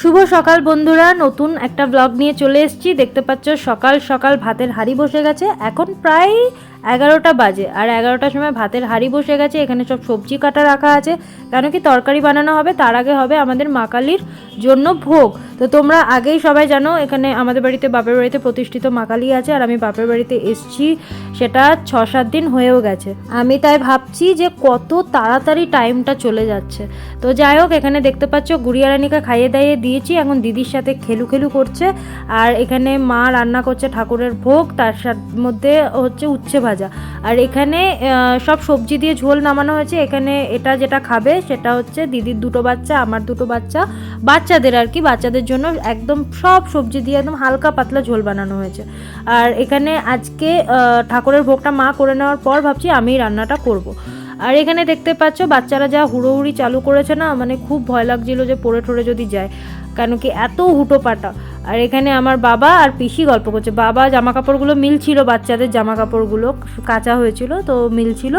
শুভ সকাল বন্ধুরা, নতুন একটা ব্লগ নিয়ে চলে এসেছি। দেখতে পাচ্ছ সকাল সকাল ভাতের হাড়ি বসে গেছে। এখন প্রায় এগারোটা বাজে। আর এগারোটার সময় ভাতের হাঁড়ি বসে গেছে, এখানে সব সবজি কাটা রাখা আছে। কেন কি তরকারি বানানো হবে, তার আগে হবে আমাদের মা কালীর জন্য ভোগ। তো তোমরা আগেই সবাই জানো, এখানে আমাদের বাড়িতে বাপের বাড়িতে প্রতিষ্ঠিত মা কালী আছে, আর আমি বাপের বাড়িতে এসছি, সেটা ছ, সাত দিন হয়েও গেছে। আমি তাই ভাবছি যে কত তাড়াতাড়ি টাইমটা চলে যাচ্ছে। তো যাই হোক, এখানে দেখতে পাচ্ছ গুড়িয়া রানীকে খাইয়ে দাইয়ে দিয়েছি, এখন দিদির সাথে খেলু খেলু করছে। আর এখানে মা রান্না করছে ঠাকুরের ভোগ, তার মধ্যে হচ্ছে উচ্ছে ভাজা। আর এখানে সব সবজি দিয়ে ঝোল নামানো হয়েছে। এখানে এটা যেটা খাবে, সেটা হচ্ছে দিদির দুটো বাচ্চা, আমার দুটো বাচ্চা। বাচ্চাদের আর কি, বাচ্চাদের জন্য একদম সব সবজি দিয়ে একদম হালকা পাতলা ঝোল বানানো হয়েছে। আর এখানে আজকে ঠাকুরের ভোগটা মা করে নেওয়ার পর ভাবছি আমি রান্নাটা করব। আর এখানে দেখতে পাচ্ছ, বাচ্চারা যা হুড়োহুড়ি চালু করেছে না মানে খুব ভয় লাগছিল যে পড়ে ঠরে যদি যায়। কেন কি এত হুটো পাটা আর এখানে আমার বাবা আর পিসি গল্প করছে। বাবা জামা কাপড়গুলো মিলছিল, বাচ্চাদের জামা কাপড়গুলো কাঁচা হয়েছিল, তো মিলছিল,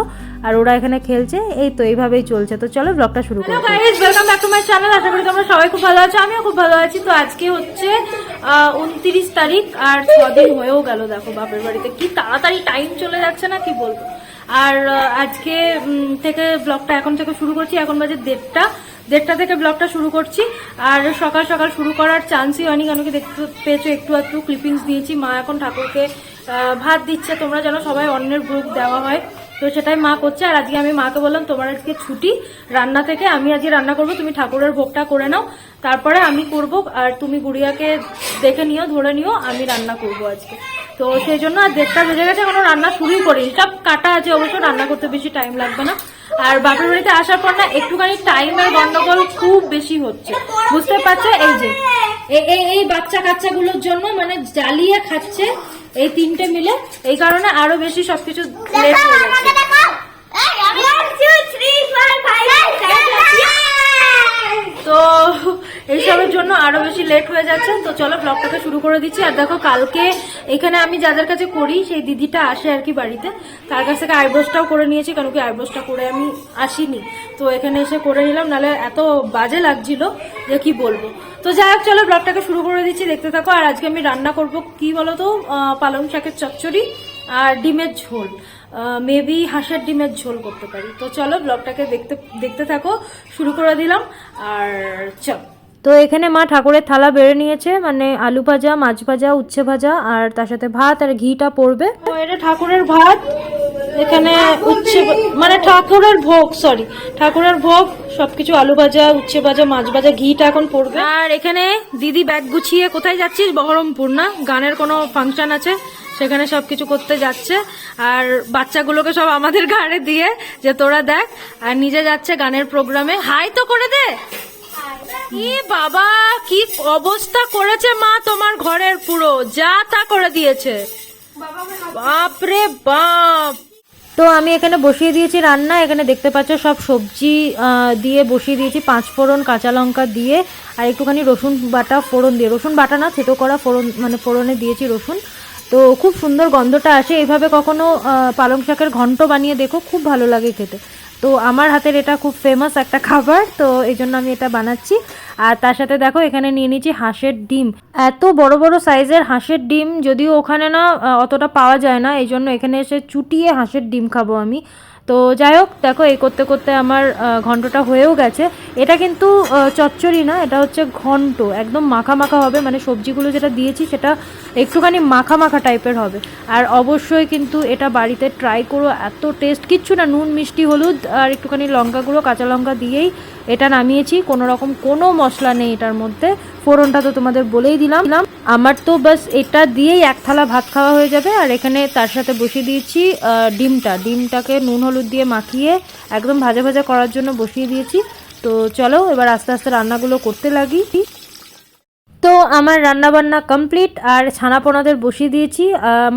আর ওরা এখানে খেলছে, এই তো এইভাবেই চলছে। তো চলো ব্লগটা শুরু করি। Welcome back to my channel আশা করি তোমরা সবাই খুব ভালো আছো, আমিও খুব ভালো আছি। তো আজকে হচ্ছে উনত্রিশ তারিখ, আর ছদিন হয়েও গেল। দেখো বাপের বাড়িতে কি তাড়াতাড়ি টাইম চলে যাচ্ছে না, কি বলব? আর আজকে থেকে ব্লগটা এখন থেকে শুরু করছি। এখন বাজে দেড়টা। দেড়টা থেকে ব্লগটা শুরু করছি। আর সকাল সকাল শুরু করার চান্সই হয়নি কেন কি দেখতে পেয়েছ, একটু একটু ক্লিপিংস দিয়েছি। মা এখন ঠাকুরকে ভাত দিচ্ছে। তোমরা যেন সবাই অন্যের গ্রুপ দেওয়া হয়। তো সেটাই মা করছে। আর আজকে আমি মাকে বললাম, তোমার আজকে ছুটি। রান্না থেকে আমি আজকে রান্না করব। তুমি ঠাকুরের ভোগটা করে নাও। তারপরে আমি করব। আর তুমি গুড়িয়াকে দেখে নিও, ধরে নিও, আমি রান্না করব আজকে। তো সেই জন্য আর দেড়টা বেজে গেছে এখনও রান্না শুরুই করিনি। সব কাটা আছে অবশ্য রান্না করতে বেশি টাইম লাগবে না। আর বাপের বাড়িতে আসার পর না একটুখানি টাইমের গন্ডগোল খুব বেশি হচ্ছে। বুঝতে পারছ? এই যে এই এই বাচ্চা কাচ্চাগুলোর জন্য মানে জ্বালিয়ে খাচ্ছে এই তিনটে মিলে। এই কারণে আরও বেশি সবকিছু লেট হয়ে যাচ্ছে। তো এইসবের জন্য আরও বেশি লেট হয়ে যাচ্ছে। তো চলো ব্লগটাকে শুরু করে দিচ্ছি। আর দেখো কালকে এখানে আমি যাদের কাছে করি সেই দিদিটা আসে আর কি বাড়িতে। তার কাছ থেকে আইব্রোসটাও করে নিয়েছি কারণ কি আইব্রোসটা করে আমি আসিনি। তো এখানে এসে করে নিলাম নাহলে এত বাজে লাগছিল যে কি বলব। তো যাই হোক চলো ব্লগটাকে শুরু করে দিচ্ছি দেখতে থাকো। আর আজকে আমি রান্না করব কি বলতো? আহ, পালং শাকের চচ্চড়ি আর ডিমের ঝোল। মেবি হাঁসের ডিমের ঝোল করতে পারি। তো চলো ব্লগটাকে দেখতে দেখতে থাকো। শুরু করে দিলাম। আর চল। তো এখানে মা ঠাকুরের থালা বেড়ে নিয়েছে মানে আলু ভাজা মাছ ভাজা উচ্ছে ভাজা আর তার সাথে ভাত আর ঘিটা পড়বে। তো এটা ঠাকুরের ভাত এখানে উচ্ছে মানে ঠাকুরের ভোগ সরি ঠাকুরের ভোগ সবকিছু আলু ভাজা উচ্ছে ভাজা মাছ ভাজা ঘিটা এখন পড়বে। আর এখানে দিদি ব্যাগ গুছিয়ে কোথায় যাচ্ছিস? বহরমপুর না? গানের কোনো ফাংশন আছে? সেখানে সবকিছু করতে যাচ্ছে। আর বাচ্চাগুলোকে সব আমাদের ঘাড়ে দিয়ে যে তোরা দেখ আর নিজে যাচ্ছে গানের প্রোগ্রামে হাই তো করে দে! কি বাবা, কি অবস্থা করেছে মা তোমার ঘরের পুরো? যা তা করে দিয়েছে। বাপরে বাপ। তো আমি এখানে বসিয়ে দিয়েছি রান্না, এখানে দেখতে পাচ্ছ সব সবজি দিয়ে বসিয়ে দিয়েছি পাঁচ ফোড়ন, কাঁচা লঙ্কা দিয়ে, আর একটুখানি রসুন বাটা, ফোড়ন দিয়ে। রসুন বাটা না, থেতো করা ফোড়ন মানে ফোড়নে দিয়েছি রসুন। তো খুব সুন্দর গন্ধটা আসে। এইভাবে কখনো পালং শাকের ঘন্ট বানিয়ে দেখো, খুব ভালো লাগে খেতে। তো আমার হাতের এটা খুব ফেমাস একটা খাবার, তো এই জন্য আমি এটা বানাচ্ছি। আর তার সাথে দেখো, এখানে নিয়ে নিয়েছি হাঁসের ডিম। এত বড় বড় সাইজের হাঁসের ডিম, যদিও ওখানে না অতটা পাওয়া যায় না, এই জন্য এখানে এসে চুটিয়ে হাঁসের ডিম খাব আমি। তো যাই হোক, দেখো, এই করতে করতে আমার ঘন্টটা হয়েও গেছে। এটা কিন্তু চচ্চড়ি না, এটা হচ্ছে ঘন্ট, একদম মাখা মাখা হবে। মানে সবজিগুলো যেটা দিয়েছি, সেটা একটুখানি মাখা মাখা টাইপের হবে। আর অবশ্যই কিন্তু এটা বাড়িতে ট্রাই করো, এত টেস্ট কিচ্ছু না, নুন, মিষ্টি, হলুদ, আর একটুখানি লঙ্কা গুঁড়ো, কাঁচা লঙ্কা দিয়েই এটা নামিয়েছি। কোনো রকম কোনো মশলা নেই এটার মধ্যে। ফোড়নটা তো তোমাদের বলেই দিলাম। আমার তো বাস এটা দিয়েই এক থালা ভাত খাওয়া হয়ে যাবে, আর এখানে তার সাথে বসিয়ে দিয়েছি ডিমটা। ডিমটাকে নুন, হলুদ দিয়ে মাখিয়ে একদম ভাজা ভাজা করার জন্য বসিয়ে দিয়েছি। তো চলো, এবার আস্তে আস্তে রান্নাগুলো করতে লাগি। তো আমার রান্না বান্না কমপ্লিট, আর ছানাপোনাদের বসিয়ে দিয়েছি।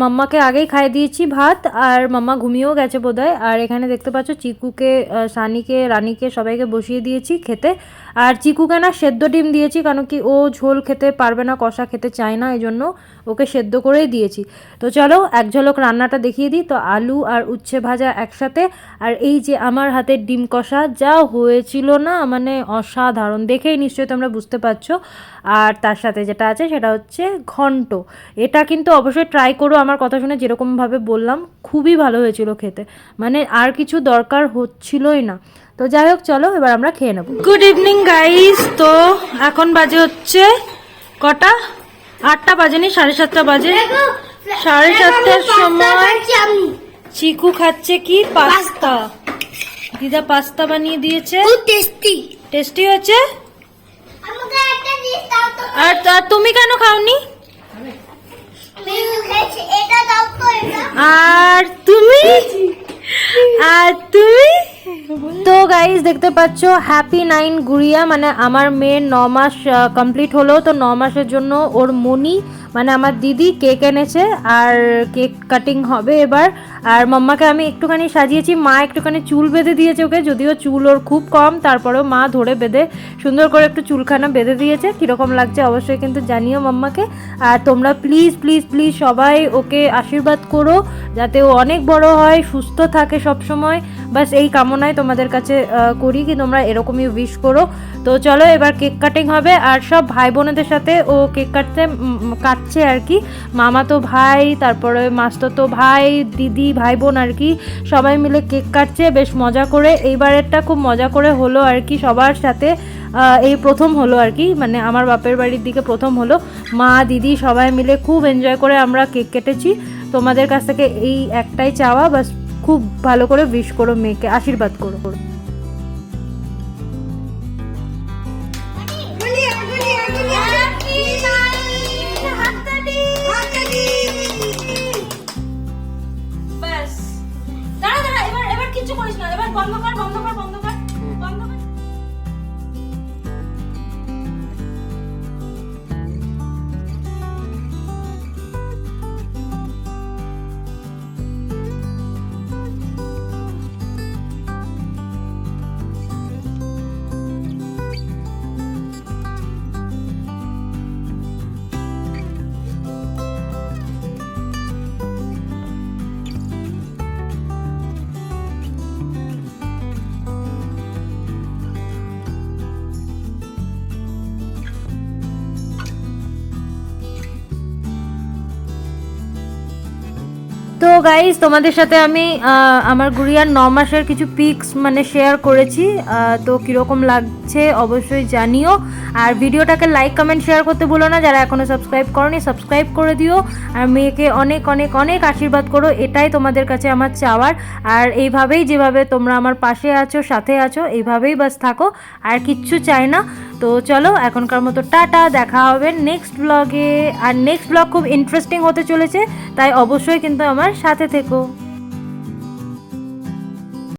মাম্মাকে আগেই খাইয়ে দিয়েছি ভাত, আর মাম্মা ঘুমিয়েও গেছে বোধহয়। আর এখানে দেখতে পাচ্ছ, চিকুকে সানিকে, রানীকে সবাইকে বসিয়ে দিয়েছি খেতে। আর চিকুকে না সেদ্ধ ডিম দিয়েছি, কারণ কি ও ঝোল খেতে পারবে না, কষা খেতে চায় না এই জন্য ওকে সেদ্ধ করেই দিয়েছি। তো চলো, এক ঝলক রান্নাটা দেখিয়ে দিই। তো আলু আর উচ্ছে ভাজা একসাথে, আর এই যে আমার হাতের ডিম কষা, যা হয়েছিল না মানে অসাধারণ। দেখেই নিশ্চয়ই তোমরা বুঝতে পারছ। আর তার সাথে যেটা আছে, সেটা হচ্ছে ঘন্ট। এটা কিন্তু অবশ্যই ট্রাই করো, আমার কথা শুনে যেরকমভাবে বললাম, খুবই ভালো হয়েছিল খেতে। মানে আর কিছু দরকার হচ্ছিলই না। তো যাই হোক চলো এবার আমরা খেয়ে নেব। গুড ইভিনিং গাইস তো এখন বাজে হচ্ছে কটা? আটটা বাজেনি সাড়ে সাতটা বাজে। সাড়ে সাতটার সময় চিকু খাচ্ছে কি? পাস্তা। দিদা পাস্তা বানিয়ে দিয়েছে। টেস্টি টেস্টি হয়েছে? আমাকে একটা জিনিস দাও তো। আর তুমি কেন খাওনি? আমি খেয়েছি এটা দাও তো এটা। আর তুমি? আর তুমি? তো গাইজ দেখতে পাচ্ছ? হ্যাপি নাইন গুড়িয়া মানে আমার মেয়ের ন মাস কমপ্লিট হলো। তো ন মাসের জন্য ওর মনি মানে আমার দিদি কেক এনেছে আর কেক কাটিং হবে এবার। আর মাম্মাকে আমি একটুখানি সাজিয়েছি। মা একটুখানি চুল বেঁধে দিয়েছে ওকে, যদিও চুল ওর খুব কম। তারপরেও মা ধরে বেঁধে, সুন্দর করে একটু চুলখানা বেঁধে দিয়েছে। কীরকম লাগছে অবশ্যই কিন্তু জানিও মাম্মাকে। আর তোমরা প্লিজ প্লিজ প্লিজ সবাই ওকে আশীর্বাদ করো, যাতে ও অনেক বড় হয়, সুস্থ থাকে সব সময় বাস এই কামনায় তোমাদের কাছে করি, কি তোমরা এরকমই উইশ করো। তো চলো, এবার কেক কাটিং হবে। আর সব ভাই বোনেদের সাথে ও কেক কাটতে কাটছে আর কি। মামা তো ভাই, তারপরে মাস্তো তো ভাই, দিদি ভাই বোন আর কি। সবাই মিলে কেক কাটছে, বেশ মজা করে। এইবারেরটা খুব মজা করে হলো আর কি, সবার সাথে। এই প্রথম হলো আর কি মানে আমার বাপের বাড়ির দিকে প্রথম হলো। মা, দিদি সবাই মিলে খুব এনজয় করে আমরা কেক কেটেছি। তোমাদের কাছ থেকে এই একটাই চাওয়া, বাস খুব ভালো করে উইশ করো মেয়েকে, আশীর্বাদ করো। কিচ্ছু করিস না। এবার বন্ধ কর বন্ধ কর বন্ধ কর। গাইজ তোমাদের সাথে আমি আমার গুড়িয়ার ন মাসের কিছু পিক্স মানে শেয়ার করেছি। তো কীরকম লাগছে অবশ্যই জানিও। আর ভিডিওটাকে লাইক কমেন্ট শেয়ার করতে ভুলো না। যারা এখনও সাবস্ক্রাইব করনি সাবস্ক্রাইব করে দিও। আর মেয়েকে অনেক অনেক অনেক আশীর্বাদ করো। এটাই তোমাদের কাছে আমার চাওয়ার। আর এইভাবেই যেভাবে তোমরা আমার পাশে আছো, সাথে আছো, এইভাবেই বাস থাকো। আর কিচ্ছু চাই না। তো চলো, এখনকার মতো টাটা, দেখা হবে নেক্সট ব্লগে আর নেক্সট ব্লগ খুব ইন্টারেস্টিং হতে চলেছে, তাই অবশ্যই কিন্তু আমার সাথে থেকো।